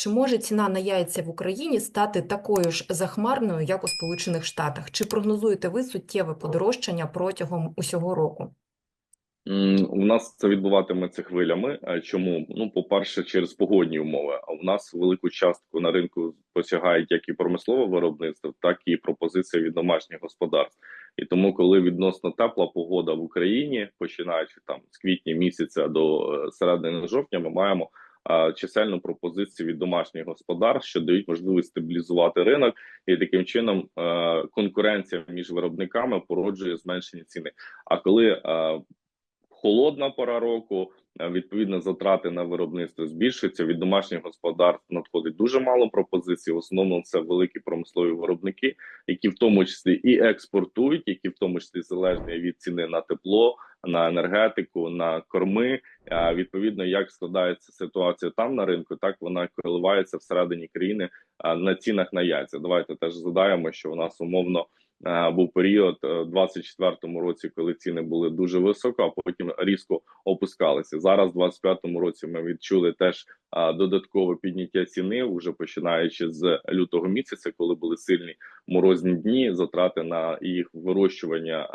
Чи може ціна на яйця в Україні стати такою ж захмарною, як у Сполучених Штатах? Чи прогнозуєте ви суттєве подорожчання протягом усього року? У нас це відбуватиметься хвилями. Е, Чому? Ну, по-перше, через погодні умови. А у нас велику частку на ринку посягають як і промислове виробництво, так і пропозиція від домашніх господарств. І тому, коли відносно тепла погода в Україні, починаючи там з квітня місяця до е, середини жовтня, ми маємо чисельну пропозицію від домашніх господарств, що дають можливість стабілізувати ринок, і таким чином конкуренція між виробниками породжує зменшення ціни. А коли холодна пора року. Е, Відповідно, затрати на виробництво збільшуються. Від домашніх господарств надходить дуже мало пропозицій. В основному це великі промислові виробники, які в тому числі і експортують, які в тому числі залежні від ціни на тепло, на енергетику, на корми. А відповідно, як складається ситуація там на ринку, так вона коливається всередині країни на цінах на яйця. Давайте теж згадаємо, що у нас умовно. Е, Був період е, в 24-му році, коли ціни були дуже високо, а потім різко опускалися. Зараз, в 25-му році, ми відчули теж додаткове підняття ціни, вже починаючи з лютого місяця, коли були сильні морозні дні. Затрати на їх вирощування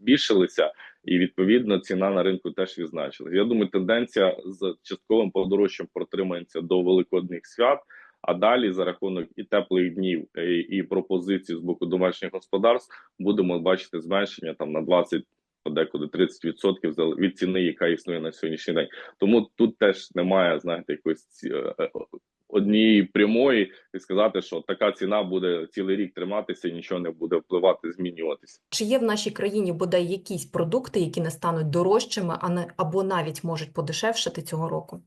збільшилися, і відповідно ціна на ринку теж відзначилася. Я думаю, тенденція з частковим подорожчям протримається до великодних свят. А далі за рахунок і теплих днів, і, і пропозицій з боку домашніх господарств будемо бачити зменшення там на 20, подекуди 30% зал- від ціни, яка існує на сьогоднішній день. Тому тут теж немає, знаєте, якоїсь е, е, однієї прямої і сказати, що така ціна буде цілий рік триматися, нічого не буде впливати, змінюватися. Чи є в нашій країні бодай якісь продукти, які не стануть дорожчими, а не або навіть можуть подешевшати цього року?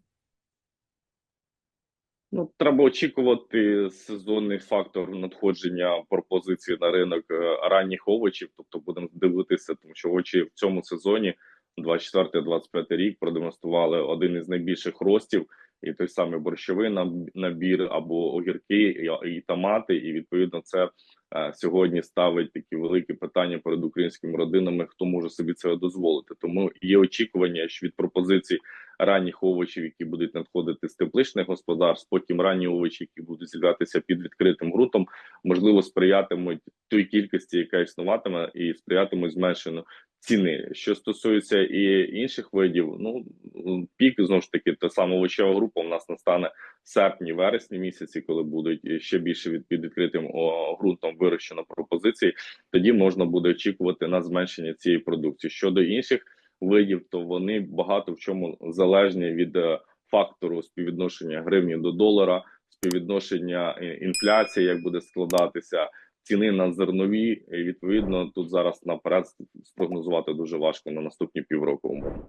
Ну, треба очікувати сезонний фактор надходження пропозицій на ринок е, ранніх овочів. Тобто будемо дивитися, тому що овочі в цьому сезоні 24-25 рік продемонстрували один із найбільших ростів. І той самий борщовий наб- набір або огірки і, і томати, і відповідно це е, сьогодні ставить такі великі питання перед українськими родинами, хто може собі це дозволити. Тому є очікування, що від пропозицій ранніх овочів, які будуть надходити з тепличних господарств, потім ранні овочі, які будуть з'являтися під відкритим ґрунтом, можливо, сприятимуть той кількості, яка існуватиме, і сприятимуть зменшенню ціни. Що стосується і інших видів, ну пік знову ж таки та сама овочева група у нас настане в серпні, вересні місяці, коли будуть ще більше від під відкритим ґрунтом вирощено пропозиції. Тоді можна буде очікувати на зменшення цієї продукції. Щодо інших видів, то вони багато в чому залежні від е, фактору співвідношення гривні до долара, співвідношення е, інфляції, як буде складатися. Ціни на зернові і відповідно тут зараз наперед спрогнозувати дуже важко на наступні півроку. умовно.